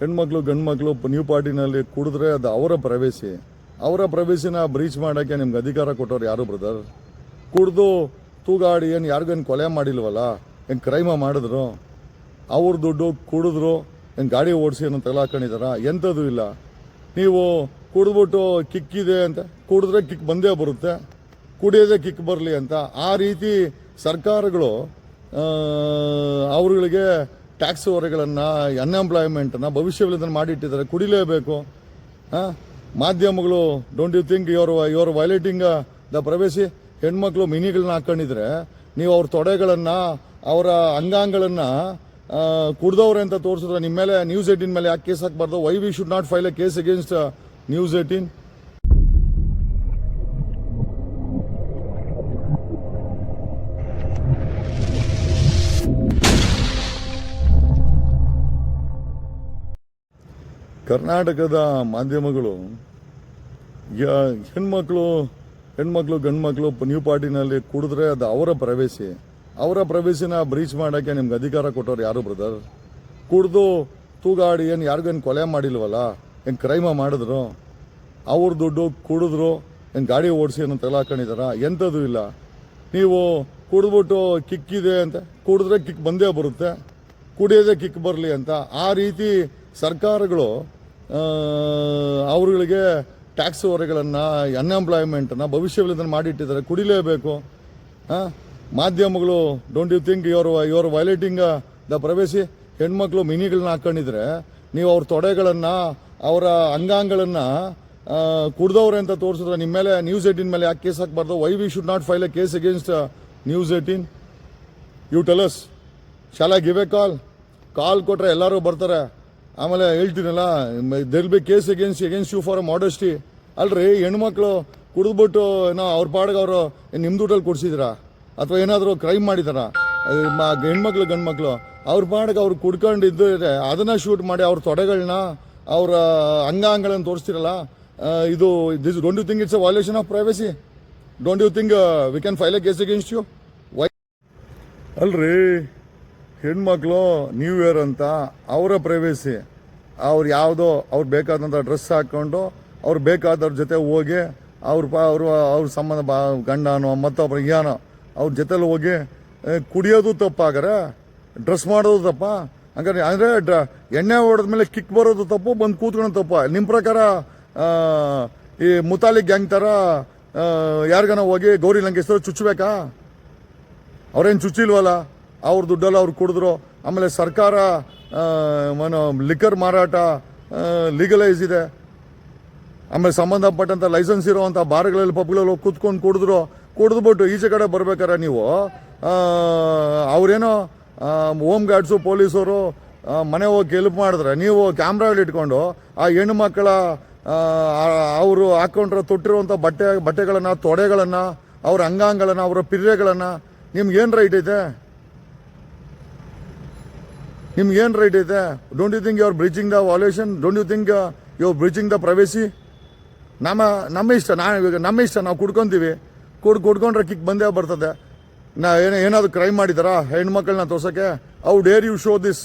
ಹೆಣ್ಮಕ್ಳು ಗಂಡು ಮಕ್ಕಳು ನ್ಯೂ ಪಾರ್ಟಿನಲ್ಲಿ ಕುಡಿದ್ರೆ ಅದು ಅವರ ಪ್ರವೇಶಿ. ಅವರ ಪ್ರವೇಶಿನ ಬ್ರೀಚ್ ಮಾಡೋಕ್ಕೆ ನಿಮ್ಗೆ ಅಧಿಕಾರ ಕೊಟ್ಟವ್ರು ಯಾರು ಬ್ರದರ್ ಕುಡ್ದು ತೂಗಾಡಿ ಏನು ಯಾರಿಗೇನು ಕೊಲೆ ಮಾಡಿಲ್ವಲ್ಲ? ಏನು ಕ್ರೈಮ ಮಾಡಿದ್ರು? ಅವ್ರ ದುಡ್ಡು ಕುಡಿದ್ರು, ಏನು ಗಾಡಿ ಓಡಿಸಿ ಏನೋ ಹಾಕೊಂಡಿದಾರ ಎಂಥದ್ದು ಇಲ್ಲ. ನೀವು ಕುಡಿದ್ಬಿಟ್ಟು ಕಿಕ್ಕಿದೆ ಅಂತ, ಕುಡಿದ್ರೆ ಕಿಕ್ ಬಂದೇ ಬರುತ್ತೆ. ಕುಡಿಯೋದೇ ಕಿಕ್ ಬರಲಿ ಅಂತ. ಆ ರೀತಿ ಸರ್ಕಾರಗಳು ಅವ್ರುಗಳಿಗೆ ಟ್ಯಾಕ್ಸ್ ಹೊರೆಗಳನ್ನು ಅನ್ಎಂಪ್ಲಾಯ್ಮೆಂಟನ್ನು ಭವಿಷ್ಯವಿಲ್ಲದನ್ನು ಮಾಡಿಟ್ಟಿದ್ದಾರೆ. ಕುಡಿಲೇಬೇಕು? ಮಾಧ್ಯಮಗಳು don't you think your your violating the ಪ್ರವೇಶಿ ಹೆಣ್ಮಕ್ಳು ಮಿನಿಗಳನ್ನ ಹಾಕೊಂಡಿದ್ರೆ, ನೀವು ಅವ್ರ ತೊಡೆಗಳನ್ನು, ಅವರ ಅಂಗಾಂಗಗಳನ್ನು ಕುಡ್ದವ್ರೆ ಅಂತ ತೋರಿಸಿದ್ರೆ ನಿಮ್ಮ ಮೇಲೆ ನ್ಯೂಸ್ ಏಟೀನ್ ಮೇಲೆ ಯಾಕೆ ಕೇಸ್ ಹಾಕಬಾರ್ದು? Why we should not file a case against news eighteen ಕರ್ನಾಟಕದ ಮಾಧ್ಯಮಗಳು ಹೆಣ್ಮಕ್ಳು ಹೆಣ್ಮಕ್ಳು ಗಂಡು ಮಕ್ಕಳು ನ್ಯೂ ಪಾರ್ಟಿನಲ್ಲಿ ಕುಡಿದ್ರೆ ಅದು ಅವರ ಪ್ರವೇಶಿ. ಅವರ ಪ್ರವೇಶಿನ ಬ್ರೀಚ್ ಮಾಡೋಕ್ಕೆ ನಿಮ್ಗೆ ಅಧಿಕಾರ ಕೊಟ್ಟವ್ರು ಯಾರು ಬ್ರದರ್ ಕುಡ್ದು ತೂಗಾಡಿ ಏನು ಯಾರಿಗೇನು ಕೊಲೆ ಮಾಡಿಲ್ವಲ್ಲ? ಏನು ಕ್ರೈಮ ಮಾಡಿದ್ರು? ಅವ್ರ ದುಡ್ಡು ಕುಡಿದ್ರು, ಏನು ಗಾಡಿ ಓಡಿಸಿ ಏನೋ ಹಾಕೊಂಡಿದಾರ? ಎಂಥದ್ದು ಇಲ್ಲ. ನೀವು ಕುಡಿದ್ಬಿಟ್ಟು ಕಿಕ್ಕಿದೆ ಅಂತ, ಕುಡಿದ್ರೆ ಕಿಕ್ ಬಂದೇ ಬರುತ್ತೆ, ಕುಡಿಯೋದೇ ಕಿಕ್ ಬರಲಿ ಅಂತ ಆ ರೀತಿ ಸರ್ಕಾರಗಳು ಅವ್ರುಗಳಿಗೆ ಟ್ಯಾಕ್ಸ್ ಹೊರೆಗಳನ್ನು ಅನ್ಎಂಪ್ಲಾಯ್ಮೆಂಟನ್ನು ಭವಿಷ್ಯಗಳಿಂದ ಮಾಡಿಟ್ಟಿದ್ದಾರೆ. ಕುಡಿಲೇಬೇಕು? ಮಾಧ್ಯಮಗಳು don't you think your your violating the ಪ್ರವೇಶಿ ಹೆಣ್ಮಕ್ಳು ಮಿನಿಗಳನ್ನ ಹಾಕೊಂಡಿದ್ರೆ, ನೀವು ಅವ್ರ ತೊಡೆಗಳನ್ನು, ಅವರ ಅಂಗಾಂಗಗಳನ್ನು ಕುಡ್ದವ್ರೆ ಅಂತ ತೋರಿಸಿದ್ರೆ ನಿಮ್ಮ ಮೇಲೆ ನ್ಯೂಸ್ ಏಟೀನ್ ಮೇಲೆ ಯಾಕೆ ಕೇಸ್ ಹಾಕಬಾರ್ದು? Why we should not file a case against news eighteen you tell us shall give a call call ಕೊಟ್ಟರೆ ಎಲ್ಲರೂ ಬರ್ತಾರೆ. ಆಮೇಲೆ ಹೇಳ್ತೀನಲ್ಲ there be case against against you for modesty ಅಲ್ರಿ, ಹೆಣ್ಮಕ್ಳು ಕುಡಿದ್ಬಿಟ್ಟು ಏನೋ ಅವ್ರ ಪಾಡಿಗೆ ಅವರು ನಿಮ್ಮ ದುಡ್ಡಲ್ಲಿ ಕೊಡ್ಸಿದ್ರಾ? ಅಥವಾ ಏನಾದರೂ ಕ್ರೈಮ್ ಮಾಡಿದಾರ? ಹೆಣ್ಮಕ್ಳು, ಗಂಡ್ಮಕ್ಳು, ಅವ್ರ ಪಾಡಿಗೆ ಅವ್ರು ಕುಡ್ಕೊಂಡು ಇದೆ, ಅದನ್ನ ಶೂಟ್ ಮಾಡಿ ಅವ್ರ ತೊಡೆಗಳನ್ನ ಅವರ ಅಂಗಾಂಗಗಳನ್ನು ತೋರಿಸ್ತಿರಲ್ಲ ಇದು this don't you think it's a violation of privacy don't you think we can file a case against you why ಅಲ್ರಿ ಹೆಣ್ಮಕ್ಳು ನ್ಯೂ ಇಯರ್ ಅಂತ ಅವರ ಪ್ರೈವೇಸಿ ಅವ್ರು ಯಾವುದೋ, ಅವ್ರು ಬೇಕಾದಂಥ ಡ್ರೆಸ್ ಹಾಕ್ಕೊಂಡು ಅವ್ರು ಬೇಕಾದವ್ರ ಜೊತೆ ಹೋಗಿ ಅವ್ರ ಪಾ, ಅವರು, ಅವ್ರ ಸಂಬಂಧ ಬಾ, ಗಂಡನೋ ಮತ್ತೊಬ್ಬರು ಏನೋ ಅವ್ರ ಜೊತೆಲಿ ಹೋಗಿ ಕುಡಿಯೋದು ತಪ್ಪಾಗಾರೆ ಡ್ರೆಸ್ ಮಾಡೋದು ತಪ್ಪ. ಹಂಗಾರೆ ಅಂದರೆ ಡ್ರ, ಎಣ್ಣೆ ಹೊಡೆದ್ಮೇಲೆ ಕಿಕ್ ಬರೋದು ತಪ್ಪು, ಬಂದು ಕೂತ್ಕೊಳೋದು ತಪ್ಪ. ನಿಮ್ಮ ಪ್ರಕಾರ ಈ ಮುತಾಲಿ ಗ್ಯಾಂಗ್ ಥರ ಯಾರಿಗಾನ ಹೋಗಿ ಗೌರಿ ಲಂಕೇಶ್ವರ ಚುಚ್ಚಬೇಕಾ? ಅವ್ರೇನು ಚುಚ್ಚಿಲ್ವಲ್ಲ? ಅವ್ರ ದುಡ್ಡಲ್ಲ ಅವ್ರು ಕುಡಿದ್ರು. ಆಮೇಲೆ ಸರ್ಕಾರ ಮನೋ ಲಿಕ್ಕರ್ ಮಾರಾಟ ಲೀಗಲೈಸ್ ಇದೆ. ಆಮೇಲೆ ಸಂಬಂಧಪಟ್ಟಂಥ ಲೈಸೆನ್ಸ್ ಇರೋವಂಥ ಬಾರ್ಗಳಲ್ಲಿ ಪಬ್ಗಳಲ್ಲಿ ಹೋಗಿ ಕೂತ್ಕೊಂಡು ಕುಡಿದ್ರು. ಕುಡಿದ್ಬಿಟ್ಟು ಈಚೆ ಕಡೆ ಬರ್ಬೇಕಾರೆ ನೀವು ಅವರೇನೋ ಹೋಮ್ ಗಾರ್ಡ್ಸು ಪೊಲೀಸರು ಮನೆ ಹೋಗಿ ಹೆಲ್ಪ್ ಮಾಡಿದ್ರೆ ನೀವು ಕ್ಯಾಮ್ರಾಗಳು ಇಟ್ಕೊಂಡು ಆ ಹೆಣ್ಣು ಮಕ್ಕಳ ಅವರು ಹಾಕೊಂಡ್ರೆ ತೊಟ್ಟಿರುವಂಥ ಬಟ್ಟೆ, ಬಟ್ಟೆಗಳನ್ನು, ತೊಡೆಗಳನ್ನು, ಅವ್ರ ಅಂಗಾಂಗಗಳನ್ನು ಅವರ ನಿಮ್ಗೆ ಏನು ರೈಟ್ ಐತೆ? ನಿಮ್ಗೆ ಏನು ರೈಟ್ ಐತೆ? Don't you think you are breaching the violation don't you think you breaching the privacy ನಮ್ಮ ನಮ್ಮ ಇಷ್ಟ, ನಾ ಇವಾಗ ನಮ್ಮ ಇಷ್ಟ, ನಾವು ಕುಡ್ಕೊಂತೀವಿ. ಕುಡ್, ಕುಡ್ಕೊಂಡ್ರೆ ಕಿಕ್ ಬಂದೇ ಬರ್ತದೆ. ನಾ ಏನೋ, ಏನಾದರೂ ಕ್ರೈಮ್ ಮಾಡಿದಾರಾ? ಹೆಣ್ಮಕ್ಳನ್ನ ತೋರ್ಸೋಕ್ಕೆ? ಔ ಡೇರ್ ಯು ಶೋ ದಿಸ್